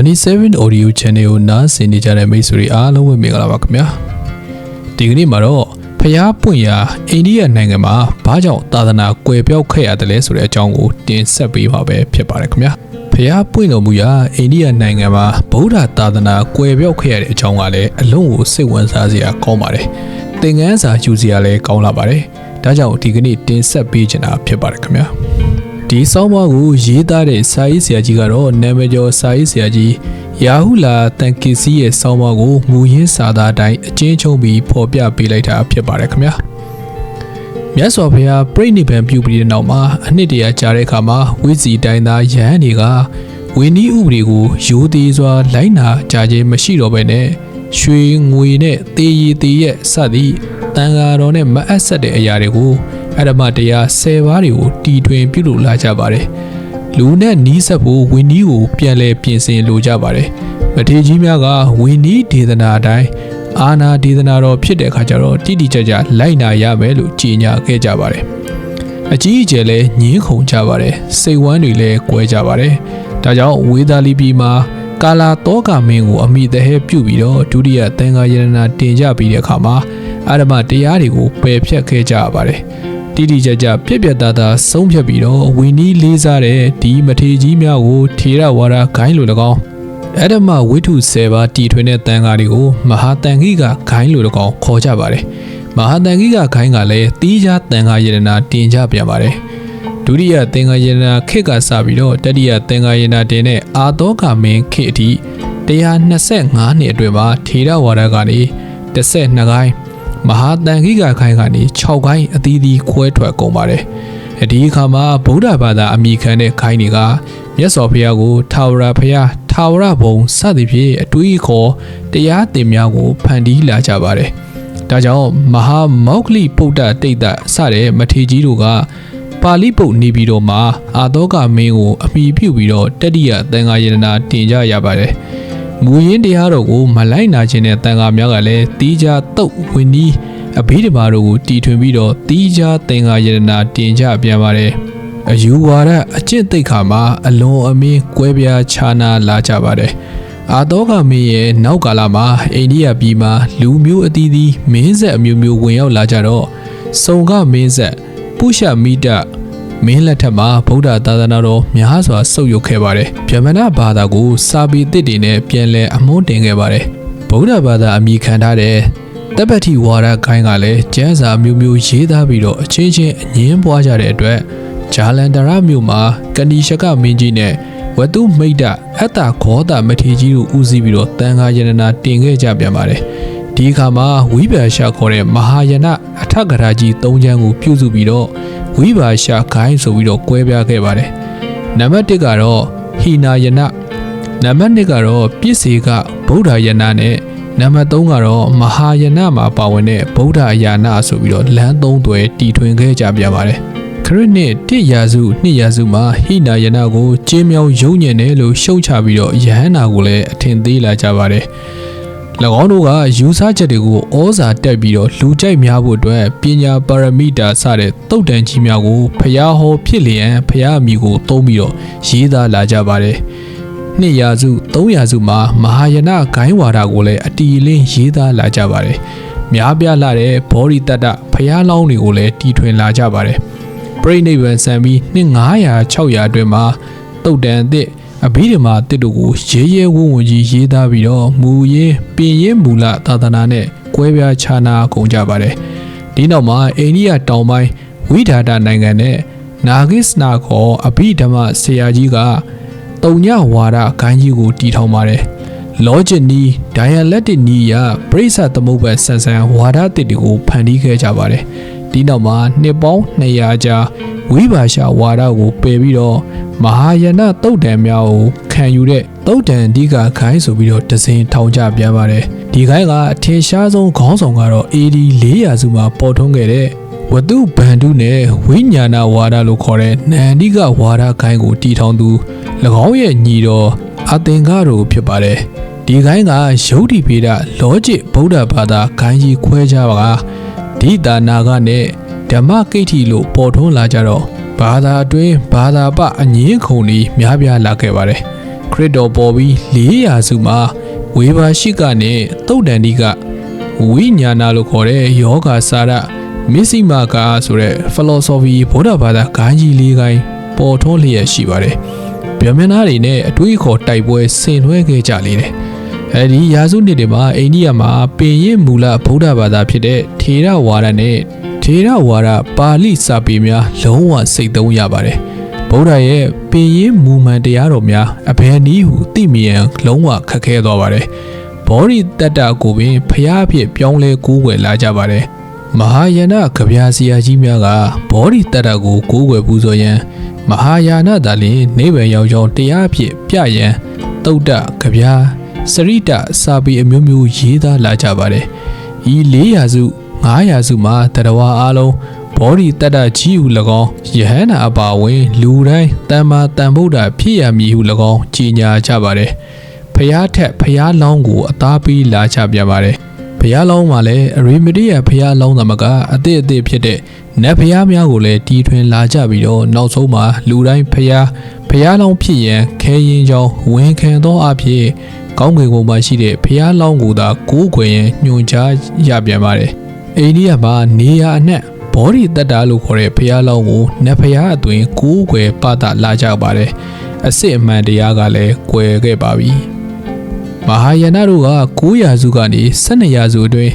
27 audio channel ကိုနားဆင်နေကြတဲ့မိတ်ဆွေတွေအားလုံးပဲမင်္ဂလာပါခင်ဗျာဒီကနေ့မှာတော့ဖျားပွင့်ရာအိန္ဒိယနိုင်ငံမှာဘာကြောင့်သာသနာကွယ်ပြောက်ခဲ့ရတယ်လဲဆိုတဲ့အကြောင်းကိုတင်ဆက်ပေးပါပဲဖြစ်ပါတယ်ခင်ဗျာဖျားပွင့်တော်မူရာအိန္ဒိယနိုင်ငံမှာဗုဒ္ဓသာသနာကွယ်ပြောက်ခဲ့ရတဲ့အကြောင်းကလည်းအလုံးကိုစိတ်ဝင်စားစရာကောင်းပါတယ်သင်ခန်းစာယူစရာလည်းကောင်းလာပါတယ်ဒါကြောင့်ဒီကနေ့တင်ဆက်ပေးချင်တာဖြစ်ပါတယ်ခင်ဗျာ ဒီဆောင်းပါးကိုရေးသားတဲ့စာရေးဆရာကြီးကတော့နာမည်ကျော်စာရေးဆရာကြီးယာဟုလာတန်ကီစီရဲ့ဆောင်းပါးကိုမူရင်းစာသားအတိုင်းအကျဉ်းချုပ်ပြီးဖော်ပြပေးလိုက်တာဖြစ်ပါတယ်ခင်ဗျာမြတ်စွာဘုရားပြိဋိဘံပြုပြီးတဲ့နောက်မှာအနှစ်တရာကြာတဲ့အခါမှာဝိဇီတိုင်းသားယဟန်တွေကဝင်းဒီဥပဒေကိုရိုသေးစွာလိုက်နာကြခြင်းမရှိတော့ဘဲနဲ့ရွှေငွေနဲ့တေးရီတေးရဲ့စသည်တန်ဃာတော်နဲ့မအပ်ဆက်တဲ့အရာတွေကို အဓမ္မတရား၁၀ပါးတွေကိုတီထွင်ပြုလုပ်လာကြပါတယ်လူနဲ့နီးစပ်ဖို့ဝင်းဒီကိုပြန်လဲပြင်ဆင်လိုကြပါတယ်မထေရကြီးများကဝင်းဒီဒေသနာအတိုင်းအာနာဒေသနာတော်ဖြစ်တဲ့အခါကျတော့တိတိကျကျလိုက်နာရမယ်လို့ကြေညာခဲ့ကြပါတယ်အကြီးအကျယ်လဲညင်းခုန်ကြပါတယ်စိတ်ဝမ်းတွေလည်းကွဲကြပါတယ်ဒါကြောင့်ဝေသာလီပြည်မှာကာလာတောကမင်းကိုအမိသဟဲပြုတ်ပြီးတော့ဒုတိယသံဃာယရနာတင်ကြပြီးတဲ့အခါမှာအာရမတရားတွေကိုပယ်ဖြတ်ခဲ့ကြရပါတယ် တိတိကျကျပြက်ပြက်သားသားဆုံးဖြတ်ပြီးတော့ဝင်းနီးလေးစားတဲ့ဒီမထေကြီးများကိုထေရဝါဒဂိုင်းလို၎င်းအဒမဝိထု10ပါးတီထွင်တဲ့တန်ဃာတွေကိုမဟာတန်ခိကဂိုင်းလို၎င်းခေါ်ကြပါတယ်မဟာတန်ခိကဂိုင်းကလည်းတီးခြားတန်ဃာယရနာတင်ကြပြန်ပါတယ်ဒုတိယသင်္ဃာယနာခေတ်ကစပြီးတော့တတိယသင်္ဃာယနာတင်တဲ့အာတောကမင်းခေတ်အထိ125နှစ်အတွင်းမှာထေရဝါဒကနေ12ခိုင်း မဟာတန်ခိကခိုင်းကနေ6ခိုင်းအသီးသီးခွဲထွက်ကုန်ပါတယ်ဒီအခါမှာဗုဒ္ဓဘာသာအမိခံတဲ့ခိုင်းတွေကမြတ်စွာဘုရားကိုထာဝရဘုရားထာဝရဘုံစသည်ဖြင့်အတွေးခေါ်တရားသင်များကိုဖန်တီးလာကြပါတယ်ဒါကြောင့်မဟာမောက္ခလိပုဒ္ဒတိတ်တစတဲ့မထေကြီးတို့ကပါဠိပုတ်နေပြီးတော့မှအာသောကမင်းကိုအမိပြုပြီးတော့တတိယသံဃာယန္နာတင်ကြရပါတယ်။ မူရင်းတရားတော်ကိုမလိုက်နာခြင်းတဲ့သံဃာများကလည်းတီးခြားတုတ်ဝင်နီးအဘိဓမ္မာတို့ကိုတီထွင်ပြီးတော့တီးခြားသံဃာယန္နာတင်ကြပြန်ပါတယ်။အယူဝါဒအကျင့်သိက္ခာမှာအလွန်အမင်းကွဲပြားခြားနာလာကြပါတယ်။အာသောကမင်းရဲ့နောက်ကာလမှာအိန္ဒိယပြည်မှာလူမျိုးအသီးသီးမင်းဆက်အမျိုးမျိုးဝင်ရောက်လာကြတော့စုံကမင်းဆက်ပုရှမိတ မင်းလက်ထက်မှာဗုဒ္ဓသာသနာတော်များစွာဆုတ်ယုတ်ခဲ့ပါတယ်။ဗျမဏဘာသာကိုစာပေသစ်တွေနဲ့ပြန်လည်အမွှန်းတင်ခဲ့ပါတယ်။ဗုဒ္ဓဘာသာအမိခံထားတဲ့တပ္ပတိဝါဒခိုင်းကလည်းကျမ်းစာမျိုးမျိုးရေးသားပြီးတော့အချင်းချင်းအငင်းပွားကြတဲ့အတွက်ဂျာလန်တရမြို့မှာကဏီရှကမင်းကြီးနဲ့ဝတုမိတ်တအတ္တခောတာမထေကြီးတို့ဦးစီးပြီးတော့တန်ခါယန္နာတင်ခဲ့ကြပြန်ပါတယ်။ဒီအခါမှာဝိပါရှာခေါ်တဲ့မဟာယနာအထကရာကြီး၃ချမ်းကိုပြုစုပြီးတော့ ဝိပါရှာခိုင်းဆိုပြီးတော့ကွဲပြားခဲ့ပါတယ်။နံပါတ်1ကတော့ဟိနာယနာနံပါတ်2ကတော့ပြစ္ဆေကဗုဒ္ဓယနာနဲ့နံပါတ်3ကတော့မဟာယနာမှာပါဝင်တဲ့ဗုဒ္ဓယာနာဆိုပြီးတော့လမ်းသုံးသွယ်တီထွင်ခဲ့ကြပြန်ပါတယ်။ခရစ်နှစ်တစ်ရာစုနှစ်ရာစုမှာဟိနာယနာကိုကျင်းမြောင်းယုံညံ့တယ်လို့ရှုံချပြီးတော့ယဟန္တာကိုလည်းအထင်သေးလာကြပါတယ်။၎ င်းတို့ကယူဆချက်တွေကိုဩဇာတက်ပြီးတော့လူကြိုက်များဖို့အတွက်ပညာပါရမီတာစတဲ့တုတ်တန်ကြီးများကိုဖျားဟောဖြစ်လျင်ဖျားအမိကိုသုံးပြီးတော့ရေးသားလာကြပါတယ်။နှစ်ရာစုသုံးရာစုမှာမဟာယနဂိုင်းဝါဒကိုလည်းအတီလင်းရေးသားလာကြပါတယ်။များပြားလာတဲ့ဘောရီတတဖျားလောင်းတွေကိုလည်းတီထွင်လာကြပါတယ်။ပြိဋိဘံဆံပြီးနှစ်900 600အတွင်းမှာတုတ်တန်အသစ် အဘိဓမ္မာတစ်တို့ကိုရဲရဲဝံ့ဝံ့ကြီးရေးသားပြီးတော့မူရင်းပင်ရင်းမူလသာသနာနဲ့ကွဲပြားခြားနာကုန်ကြပါတယ်။ဒီနောက်မှာအိန္ဒိယတောင်ပိုင်းဝိဒါဒနိုင်ငံနဲ့နာဂစ်နာခေါ်အဘိဓမ္မာဆရာကြီးကတုံညဝါဒဂိုင်းကြီးကိုတီထောင်ပါတယ်။ logic နီး dialectic နီးရပြိဿသမုပ္ပါဆန်ဆန်ဝါဒတစ်တွေကိုဖန်တီးခဲ့ကြပါတယ်။ ဒီနောက်မှာနှစ်ပေါင်း200ကြာဝိပါရှာဝါဒကိုပယ်ပြီးတော့မဟာယနတုတ်တံများကိုခံယူတဲ့တုတ်တံအဓိကခိုင်းဆိုပြီးတော့ဒဇင်ထောင်ကြပြန်ပါတယ်ဒီခိုင်းကအထင်ရှားဆုံးခေါင်းဆောင်ကတော့ AD 400စုမှာပေါ်ထွန်းခဲ့တဲ့ဝတုဗန္ဓုနဲ့ဝိညာဏဝါဒလို့ခေါ်တဲ့နန္ဒီကဝါဒခိုင်းကိုတီထောင်သူ၎င်းရဲ့ညီတော်အသင်္ကာတို့ဖြစ်ပါတယ်ဒီခိုင်းကယုတ်တိပေဒလောจิตဗုဒ္ဓဘာသာခိုင်းကြီးခွဲကြပါက ဒီတာနာကနဲ့ဓမ္မကိဋ္ဌိလို့ပေါ်ထွန်းလာကြတော့ဘာသာအတွင်းဘာသာပအငင်းခုန်တွေများပြားလာခဲ့ပါတယ်ခရစ်တော်ပေါ်ပြီး400စုမှာဝေဘာရှိကနဲ့တုတ်တန်ဒီကဝိညာဏလို့ခေါ်တဲ့ယောဂါစာရမစ္စည်းမာကာဆိုတဲ့ philosophy ဗုဒ္ဓဘာသာဂိုင်းကြီးလေးကိုင်းပေါ်ထွန်းလျက်ရှိပါတယ်။ဗျမင်းသားတွေနဲ့အတွေးခေါ်တိုက်ပွဲဆင်နွှဲခဲ့ကြလေတယ်။ အဲဒီရာစုနှစ်တွေမှာအိန္ဒိယမှာပင်ရင်မူလဗုဒ္ဓဘာသာဖြစ်တဲ့ထေရဝါဒနဲ့ထေရဝါဒပါဠိစာပေများလုံးဝစိတ်သုံးရပါတယ်။ဗုဒ္ဓရဲ့ပင်ရင်မူမှန်တရားတော်များအဘယ်နည်းဟုသိမြင်လုံးဝခက်ခဲသွားပါတယ်။ဘောဓိတတ္တကိုပင်ဖျားဖြစ်ပြောင်းလဲကူးွယ်လာကြပါတယ်။မဟာယာနကဗျာစီယာကြီးများကဘောဓိတတ္တကိုကိုးကွယ်ပူဇော်ရန်မဟာယာနသာလျှင်နိဗ္ဗာန်ရောက်ကြောင်းတရားအဖြစ်ပြရန်တုတ်တကဗျာ စရိတစာပေအမျိုးမျိုးရေးသားလာကြပါတယ်။ဤ400စု900စုမှာတရဝါအားလုံးဘောဓိတတ္တကြီးဟု၎င်းယဟန္တာအပါဝင်လူတိုင်းတမ္မာတန်ဗုဒ္ဓဖြစ်ရမည်ဟု၎င်းကြီးညာကြပါတယ်။ဖျားထက်ဖျားလောင်းကိုအသားပေးလာချပြန်ပါတယ်။ဖျားလောင်းမှာလည်းအရိမတိယဖျားလောင်းသမကအသည့်အသည့်ဖြစ်တဲ့နတ်ဖျားများကိုလည်းတီထွင်လာကြပြီးတော့နောက်ဆုံးမှာလူတိုင်းဖျားဖျားလောင်းဖြစ်ရန်ခဲရင်ကြောင်းဝန်ခံသောအဖြစ် ကောင်းကင်ဘုံမှာရှိတဲ့ဖျားလောင်းကိုသာကိုးကွယ်ရန်ညွှန်ကြားရပြန်ပါတယ်။အိန္ဒိယမှာနေရာအနှံ့ဘောဓိတတ္တာလို့ခေါ်တဲ့ဖျားလောင်းကိုနတ်ဖျားအသွင်ကိုးကွယ်ပသလာကြပါတယ်။အစစ်အမှန်တရားကလည်းကွယ်ခဲ့ပါပြီ။မဟာယာနတို့က900စုကနေ12ရာစုအတွင်း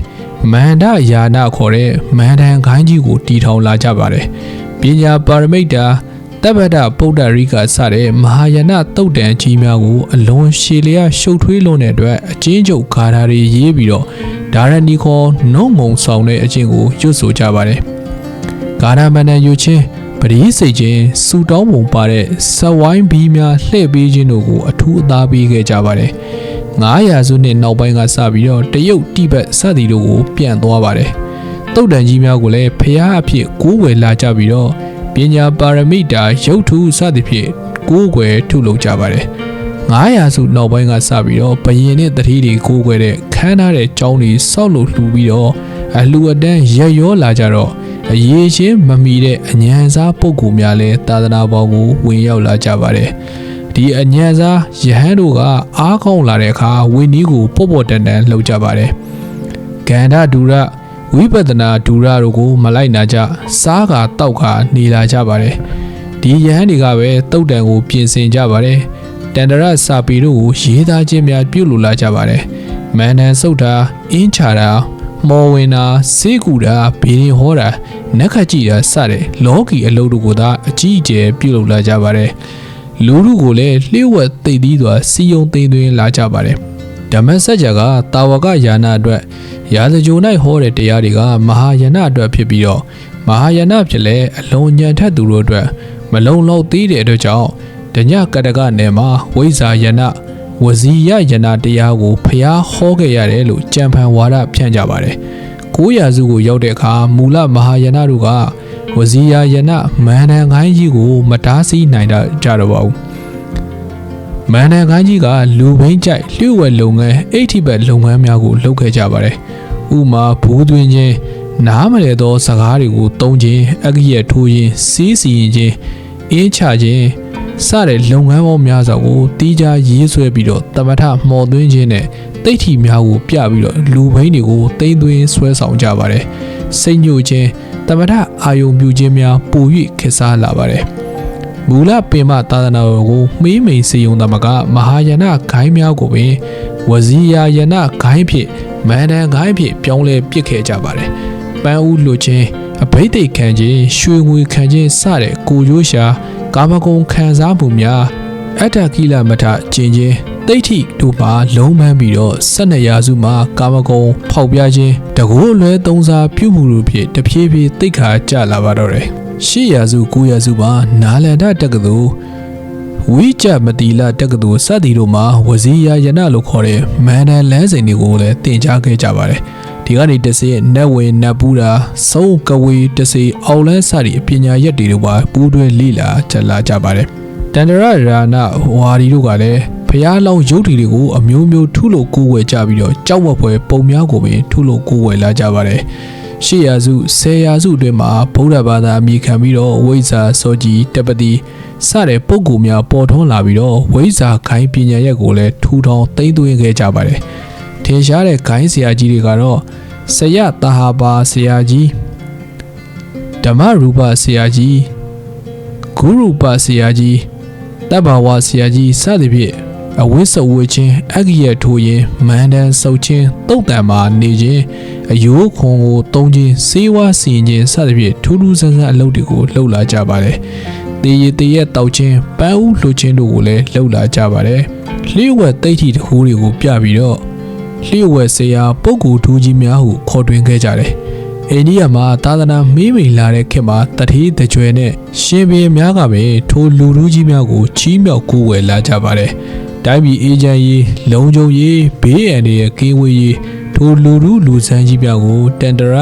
မန္တယာနခေါ်တဲ့မန္တန်ခိုင်းကြီးကိုတီထောင်လာကြပါတယ်။ပညာပါရမိတ်တာ တပ္ပဒပုဒ္ဒရိကစတဲ့မဟာယာနတုတ်တန်ကြီးများကိုအလွန်ရှည်လျားရှုပ်ထွေးလွန်းတဲ့အတွက်အချင်းချုပ်ဂါထာတွေရေးပြီးတော့ဒါရဏီခေါ်နှုံငုံဆောင်တဲ့အချင်းကိုရွတ်ဆိုကြပါတယ်။ဂါထာမန္တန်ယူချင်းပရိစိတ်ချင်းစူတောင်းပုံပါတဲ့ဇဝိုင်းဘီးများလှည့်ပေးခြင်းတို့ကိုအထူးအသားပေးခဲ့ကြပါတယ်။900စုနှစ်နောက်ပိုင်းကစပြီးတော့တရုတ်တိဘက်စသည်တို့ကိုပြန်သွားပါတယ်။တုတ်တန်ကြီးများကိုလည်းဖျားအဖြစ်ကိုးကွယ်လာကြပြီးတော့ ပညာပါရမိတာရုပ်ထုစသည်ဖြင့်ကိုးကွယ်ထုလုပ်ကြပါတယ်။900စုနောက်ပိုင်းကစပြီးတော့ဘယင်နဲ့တတိတွေကိုးကွယ်တဲ့ခမ်းနားတဲ့ကျောင်းတွေဆောက်လို့လှူပြီးတော့အလှူအတန်းရက်ရောလာကြတော့အရေးချင်းမမီတဲ့အញ្ញံစားပုဂ္ဂိုလ်များလည်းသာသနာပေါ်ကိုဝင်ရောက်လာကြပါတယ်။ဒီအညံစားယဟန်တို့ကအားကောင်းလာတဲ့အခါဝင်းနီးကိုပေါ့ပေါ့တန်တန်လှုပ်ကြပါတယ်။ကန္ဓဒူရ ဝိပဿနာဒူရတို့ကိုမလိုက်နာကြစားကတောက်ခါနေလာကြပါတယ်။ဒီယဟန်တွေကပဲတုတ်တန်ကိုပြင်ဆင်ကြပါတယ်။တန္တရစာပေတို့ကိုရေးသားခြင်းများပြုလုပ်လာကြပါတယ်။မန္တန်စုတ်တာအင်းချာတာမော်ဝင်တာစေးကူတာဘေးရင်ဟောတာနက်ခတ်ကြည့်တာစတဲ့လောကီအလုပ်တို့ကိုသာအကြီးအကျယ်ပြုလုပ်လာကြပါတယ်။လူလူကိုလည်းလျှို့ဝှက်သိသီးစွာစီယုံသိမ်းသွင်းလာကြပါတယ် ဓမ္မစကြာကတာဝကယာနာအတွက်ရာဇဂျို၌ဟောတဲ့တရားတွေကမဟာယာနအတွက်ဖြစ်ပြီးတော့မဟာယာနဖြစ်လဲအလုံးညံထက်သူတို့အတွက်မလုံလောက်သေးတဲ့အတွက်ကြောင့်ဒညကတကနယ်မှာဝိဇာယနာဝဇီယယနာတရားကိုဖျားဟောခဲ့ရတယ်လို့ကြံဖန်ဝါဒဖြန့်ကြပါတယ်။ကိုးရာစုကိုရောက်တဲ့အခါမူလမဟာယနာတို့ကဝဇီယာယနမန္တန်ခိုင်းကြီးကိုမတားဆီးနိုင်တော့ကြတော့ပါဘူး မန္တန်ခိုင်းကြီးကလူဘိန်းကြိုက်လျှို့ဝှက်လုပ်ငန်းအိဋ္ဌိဘက်လုပ်ငန်းများကိုလုပ်ခဲ့ကြပါတယ်ဥမာဘူးသွင်းခြင်းနားမလဲသောစကားတွေကိုတုံးခြင်းအကရက်ထိုးခြင်းစီးစီရင်ခြင်းအင်းချခြင်းစတဲ့လုပ်ငန်းပေါင်းများစွာကိုတီးခြားရေးဆွဲပြီးတော့တမထမော်သွင်းခြင်းနဲ့တိတ်ထီများကိုပြပြီးတော့လူဘိန်းတွေကိုတိမ့်သွင်းဆွဲဆောင်ကြပါတယ်စိတ်ညှို့ခြင်းတမထအာယုံပြုခြင်းများပို၍ခေစားလာပါတယ် မူလပင်မသာသနာတော်ကိုမှေးမိန်စေယုံသမကမဟာယနာဂိုင်းများကိုပင်ဝဇီယာယနာဂိုင်းဖြင့်မန္တန်ဂိုင်းဖြင့်ပြောင်းလဲပစ်ခဲ့ကြပါတယ်ပန်းဦးလူချင်းအဘိဓိတ်ခံခြင်းရွှေငွေခံခြင်းစတဲ့ကိုရိုးရှာကာမဂုဏ်ခံစားမှုများအတ္တကိလမထကျင်ခြင်းတိဋ္ဌိတို့မှာလုံးမန်းပြီးတော့12ရာစုမှာကာမဂုဏ်ဖောက်ပြခြင်းတကူအလွဲသုံးစားပြုမှုတို့ဖြင့်တဖြည်းဖြည်းတိတ်ခါကျလာပါတော့တယ် ရှေ့ရာစု9ရာစုမှာနာလန္ဒတက္ကသိုလ်ဝိကြမတိလတက္ကသိုလ်စသည်တို့မှာဝဇီယာယနာလို့ခေါ်တဲ့မန္တန်လမ်းစဉ်တွေကိုလည်းတင် जा ခဲ့ကြပါတယ်ဒီကနေတစေနတ်ဝင်နတ်ပူးတာစုံကဝေတစေအောက်လန်းစသည့်ပညာရက်တွေတို့ပါပူးတွဲလိလာကြလာကြပါတယ်တန္တရရာနာဝါရီတို့ကလည်းဖျားလောင်းရုပ်ထီတွေကိုအမျိုးမျိုးထုလို့ကိုးဝယ်ကြပြီးတော့ကြောက်ဝက်ပွဲပုံများကိုပင်ထုလို့ကိုးဝယ်လာကြပါတယ် ရှေးရာစုဆယ်ရာစုအတွင်းမှာဗုဒ္ဓဘာသာအမိခံပြီးတော့ဝိဇ္ဇာစောကြီးတပတိစတဲ့ပုဂ္ဂိုလ်များပေါ်ထွန်းလာပြီးတော့ဝိဇ္ဇာခိုင်းပညာရက်ကိုလည်းထူထောင်သိမ့်သွင်းခဲ့ကြပါတယ်ထင်ရှားတဲ့ခိုင်းဆရာကြီးတွေကတော့ဆယတာဟာပါဆရာကြီးဓမ္မရူပဆရာကြီးဂုရူပဆရာကြီးတဗ္ဗဝဆရာကြီးစသဖြင့်အဝိစဝေချင်းအဂိယထိုးရင်မန္တန်ဆုပ်ချင်းတုတ်တံမှာနေခြင်း အယိုးခွန်ကိုတုံးခြင်းစေးဝါစီရင်ခြင်းစသဖြင့်ထူးထူးဆန်းဆန်းအလုပ်တွေကိုလှုပ်လာကြပါတယ်။တေရီတေရက်တောက်ချင်းပန်းဦးလှုပ်ခြင်းတို့ကိုလည်းလှုပ်လာကြပါတယ်။လျှို့ဝက်တိတ်ထီတခုတွေကိုပြပြီးတော့လျှို့ဝက်ဆရာပုဂ္ဂိုလ်ထူးကြီးများဟုခေါ်တွင်ခဲ့ကြတယ်။အိန္ဒိယမှာသာသနာမေးမိန်လာတဲ့ခေတ်မှာတတိတကြွယ်နဲ့ရှင်ဘီများကပဲထိုလူလူကြီးများကိုချီးမြှောက်ကူးဝယ်လာကြပါတယ်။တိုင်းပြည်အေဂျင့်ရေးလုံခြုံရေးဘေးအန္တရာယ်ကင်းဝေးရေး ထိုလူလူလူစန်းကြီးများကိုတန်တရ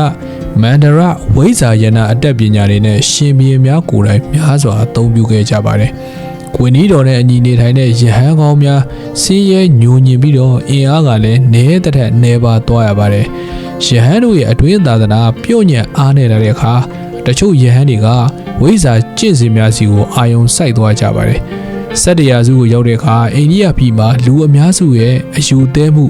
မန္တရဝိဇာယနာအတက်ပညာတွေနဲ့ရှင်ဘီများကိုယ်တိုင်များစွာအသုံးပြုခဲ့ကြပါတယ်။ကွင်နီတော်နဲ့အညီနေထိုင်တဲ့ယဟန်ကောင်းများစင်းရဲညိုညင်ပြီးတော့အင်အားကလည်းနဲတဲ့ထက်နဲပါသွားရပါတယ်။ယဟန်တို့ရဲ့အတွင်းသာသနာပြုတ်ညံ့အားနေတဲ့အခါတချို့ယဟန်တွေကဝိဇာကျင့်စဉ်များစီကိုအာယုံစိုက်သွားကြပါတယ်။ဆက်တရာစုကိုရောက်တဲ့အခါအိန္ဒိယပြည်မှာလူအများစုရဲ့အယူသေးမှု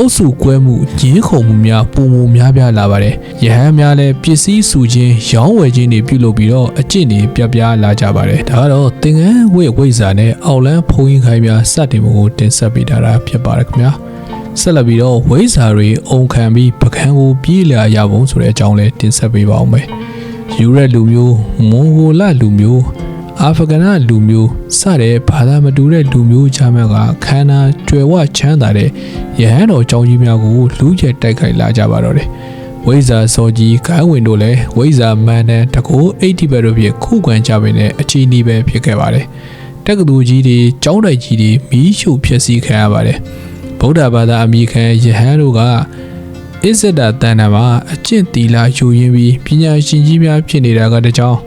အုပ်စုကွဲမှုရင်းခုန်မှုများပုံမများပြားလာပါတယ်။ယဟန်များလည်းပစ္စည်းစုခြင်းရောင်းဝယ်ခြင်းတွေပြုလုပ်ပြီးတော့အကျင့်တွေပြပြလာကြပါတယ်။ဒါကတော့သင်္ကန်းဝိဝိဇာနဲ့အောက်လန်းဖုံးရင်ခိုင်းများစတင်မှုကိုတင်ဆက်ပေးထားတာဖြစ်ပါတယ်ခင်ဗျာ။ဆက်လက်ပြီးတော့ဝိဇာတွေအုံခံပြီးပကံကိုပြေးလာရပုံဆိုတဲ့အကြောင်းလေးတင်ဆက်ပေးပါအောင်မယ်။ယူရက်လူမျိုးမွန်ဂိုလလူမျိုး အာဖဂန်လူမျိုးစတဲ့ဘာသာမတူတဲ့လူမျိုးချမ်းများကခန္ဓာကျွယ်ဝချမ်းသာတဲ့ရဟန်းတော်ကြောင်းကြီးများကိုလူကျက်တိုက်ခိုက်လာကြပါတော့တယ်။ဝိဇာစောကြီးခိုင်းဝင်တို့လည်းဝိဇာမန်တန်တကိုးအိတ်တိဘက်တို့ဖြင့်ခုခံကြပေတဲ့အခြေအနေပဲဖြစ်ခဲ့ပါတယ်။တက္ကသိုလ်ကြီးတွေကျောင်းတိုက်ကြီးတွေမီးရှို့ဖျက်ဆီးခံရပါတယ်။ဗုဒ္ဓဘာသာအမိခံယဟန်တို့ကအစ္ဆဒတန်နာမှာအကျင့်တီလာယူရင်းပြီးပညာရှင်ကြီးများဖြစ်နေတာကတကြောင်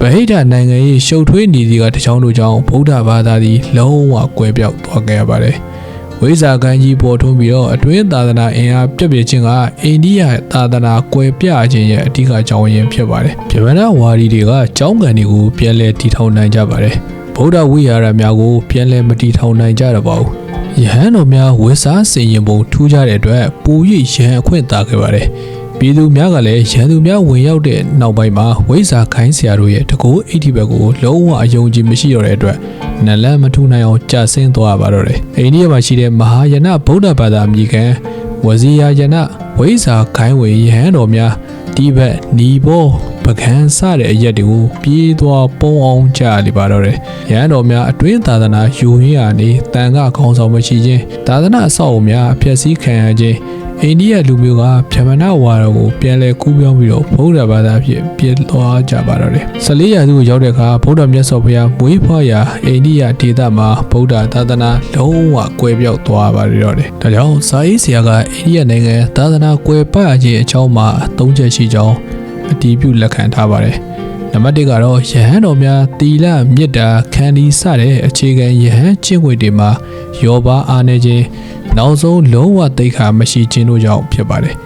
ဗဟိတနိုင်ငံရေးရှုပ်ထွေးနေသည့်ကတချောင်းတို့ကြောင့်ဗုဒ္ဓဘာသာသည်လုံးဝကွဲပြောက်သွားခဲ့ရပါတယ်။ဝိဇာကန်ကြီးပေါ်ထွန်းပြီးတော့အတွင်းသာသနာအင်အားပြည့်ပြည့်ချင်းကအိန္ဒိယသာသနာကွဲပြားခြင်းရဲ့အဓိကအကြောင်းရင်းဖြစ်ပါတယ်။ဗျမနာဝါဒီတွေကကျောင်းကန်တွေကိုပြန်လည်တည်ထောင်နိုင်ကြပါတယ်။ဗုဒ္ဓဝိဟာရများကိုပြန်လည်မတည်ထောင်နိုင်ကြတော့ပါဘူး။ယဟန်တော်များဝိစာစင်ရင်ပုံထူးကြတဲ့အတွက်ပူ၍ယဟန်အခွင့်သာခဲ့ပါတယ်။ ပြည်သူများကလည်းရန်သူများဝင်ရောက်တဲ့နောက်ပိုင်းမှာဝိဇာခိုင်းဆရာတို့ရဲ့တကူအိဋ္ဌိဘက်ကိုလုံးဝအယုံကြည်မရှိတော့တဲ့အတွက်နလန်မထူနိုင်အောင်ကြာဆင်းသွားပါတော့တယ်။အိန္ဒိယမှာရှိတဲ့မဟာယနဗုဒ္ဓဘာသာအမိခံဝဇီယာယနဝိဇာခိုင်းဝေယဟန်တော်များဒီဘက်နီဘောပကံစတဲ့အရက်တွေကိုပြေးသွားပုံအောင်ကြလိပါတော့တယ်။ရဟန်းတော်များအတွင်းသာသနာယူရင်းရနေတန်ခါခေါင်းဆောင်မရှိခြင်းသာသနာအဆောက်အဦများဖျက်ဆီးခံရခြင်း အိန္ဒိယလူမျိုးကဗျမနာဝါဒကိုပြန်လဲကူးပြောင်းပြီးတော့ဗုဒ္ဓဘာသာဖြစ်ပြည့်သွားကြပါတော့တယ်။14ရာစုကိုရောက်တဲ့အခါဗုဒ္ဓမြတ်စွာဘုရားမွေးဖွားရာအိန္ဒိယဒေသမှာဗုဒ္ဓသာသနာလုံးဝကွဲပြောက်သွားပါတော့တယ်။ဒါကြောင့်စာရေးဆရာကအိန္ဒိယနိုင်ငံသာသနာကွဲပခြင်းအကြောင်းမှာသုံးချက်ရှိကြောင်းအတည်ပြုလက်ခံထားပါတယ်။ နံပါတ်1ကတော့ယဟန်တော်များတီလမြစ်တာခန္ဒီစတဲ့အခြေခံယဟန်ကျင့်ဝတ်တွေမှာယောဘအားနေခြင်းနောက်ဆုံးလုံးဝသိခါမရှိခြင်းတို့ကြောင့်ဖြစ်ပါတယ်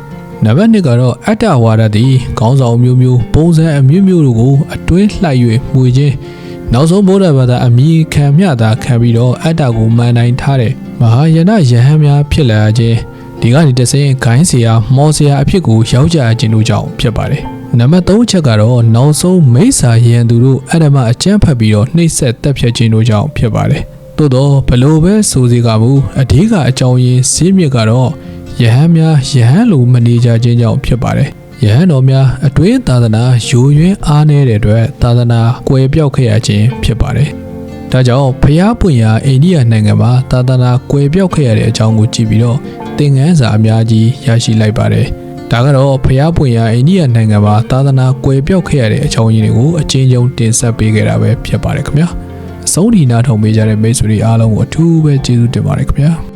နံပါတ်1ကတော့အတ္တဝါဒသည်ခေါင်းဆောင်မျိုးမျိုးပုံစံအမျိုးမျိုးတို့ကိုအတွင်းလှိုက်၍မှုခြင်းနောက်ဆုံးဗုဒ္ဓဘာသာအမိခံမြတာခံပြီးတော့အတ္တကိုမှန်တိုင်းထားတဲ့မဟာယနယဟန်များဖြစ်လာခြင်းဒီကနေတဆင့်ဂိုင်းဆရာမောဆရာအဖြစ်ကိုရောက်ကြခြင်းတို့ကြောင့်ဖြစ်ပါတယ် နံပါတ်3ချက်ကတော့နောက်ဆုံးမိစ္ဆာယံသူတို့အတ္တမအကျန်းဖတ်ပြီးတော့နှိပ်စက်တက်ဖြတ်ခြင်းတို့ကြောင့်ဖြစ်ပါတယ်။သို့တော့ဘလို့ပဲဆိုစီကမူအဓိကအကြောင်းရင်းစည်းမြစ်ကတော့ယဟန်များယဟန်လိုမနေကြခြင်းကြောင့်ဖြစ်ပါတယ်ယဟန်တော်များအတွင်းသာသနာယိုယွင်းအားနည်းတဲ့အတွက်သာသနာကွယ်ပြောက်ခဲ့ရခြင်းဖြစ်ပါတယ်။ဒါကြောင့်ဖျားပွင့်ရာအိန္ဒိယနိုင်ငံမှာသာသနာကွယ်ပြောက်ခဲ့ရတဲ့အကြောင်းကိုကြည့်ပြီးတော့သင်ခန်းစာအများကြီးရရှိလိုက်ပါတယ်။ ဒါကတော့ဖျားပွင့်ရာအိန္ဒိယနိုင်ငံမှာသာသနာကွယ်ပြောက်ခဲ့ရတဲ့အကြောင်းရင်းတွေကိုအချင်းချင်းတင်ဆက်ပေးခဲ့တာပဲဖြစ်ပါတယ်ခင်ဗျာ။ဆုံးဒီနာထောင်ပေးကြတဲ့မိတ်ဆွေတွေအားလုံးကိုအထူးပဲကျေးဇူးတင်ပါတယ်ခင်ဗျာ။